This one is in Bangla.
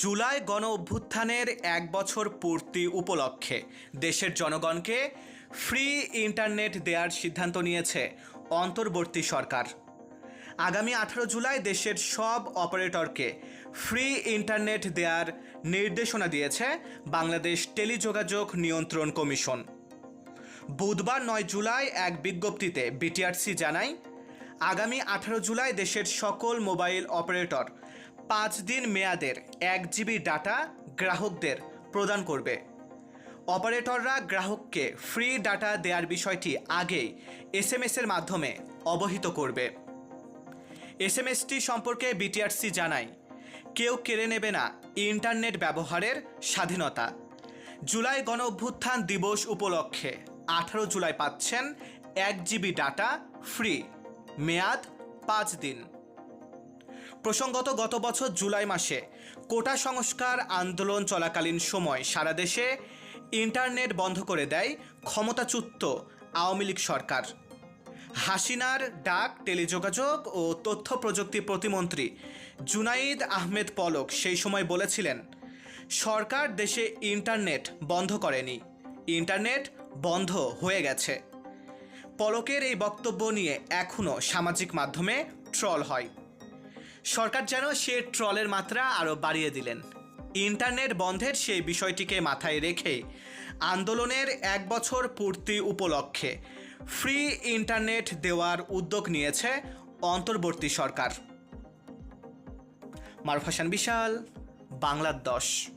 জুলাই গণ অভ্যুত্থানের এক বছর পূর্তি উপলক্ষে দেশের জনগণকে ফ্রি ইন্টারনেট দেওয়ার সিদ্ধান্ত নিয়েছে অন্তর্বর্তী সরকার। আগামী আঠারো জুলাই দেশের সব অপারেটরকে ফ্রি ইন্টারনেট দেওয়ার নির্দেশনা দিয়েছে বাংলাদেশ টেলিযোগাযোগ নিয়ন্ত্রণ কমিশন। বুধবার নয় জুলাই এক বিজ্ঞপ্তিতে বিটিআরসি জানায়, আগামী আঠারো জুলাই দেশের সকল মোবাইল অপারেটর পাঁচ দিন মেয়াদের এক জিবি ডাটা গ্রাহকদের প্রদান করবে। অপারেটররা গ্রাহককে ফ্রি ডাটা দেওয়ার বিষয়টি আগেই এস এম এর মাধ্যমে অবহিত করবে। এস এম এসটি সম্পর্কে বিটিআরসি জানায়, কেউ কেড়ে নেবে না ইন্টারনেট ব্যবহারের স্বাধীনতা। জুলাই গণ অভ্যুত্থান দিবস উপলক্ষে আঠারো জুলাই পাচ্ছেন এক জিবি ডাটা ফ্রি। মেয়াদ পাঁচ দিন। প্রসঙ্গত গত বছর জুলাই মাসে কোটা সংস্কার আন্দোলন চলাকালীন সময় সারা দেশে ইন্টারনেট বন্ধ করে দেয় ক্ষমতাচ্যুত আওয়ামী লীগ সরকার। হাসিনার ডাক, টেলিযোগাযোগ ও তথ্য প্রযুক্তি প্রতিমন্ত্রী জুনাইদ আহমেদ পলক সেই সময় বলেছিলেন, সরকার দেশে ইন্টারনেট বন্ধ করেনি, ইন্টারনেট বন্ধ হয়ে গেছে। পলকের এই বক্তব্য নিয়ে এখনও সামাজিক মাধ্যমে ট্রল হয়। সরকার যেন সে ট্রলের মাত্রা আরও বাড়িয়ে দিলেন। ইন্টারনেট বন্ধের সেই বিষয়টিকে মাথায় রেখে আন্দোলনের এক বছর পূর্তি উপলক্ষে ফ্রি ইন্টারনেট দেওয়ার উদ্যোগ নিয়েছে অন্তর্বর্তী সরকার। মারফাসান বিশাল, বাংলার দশ।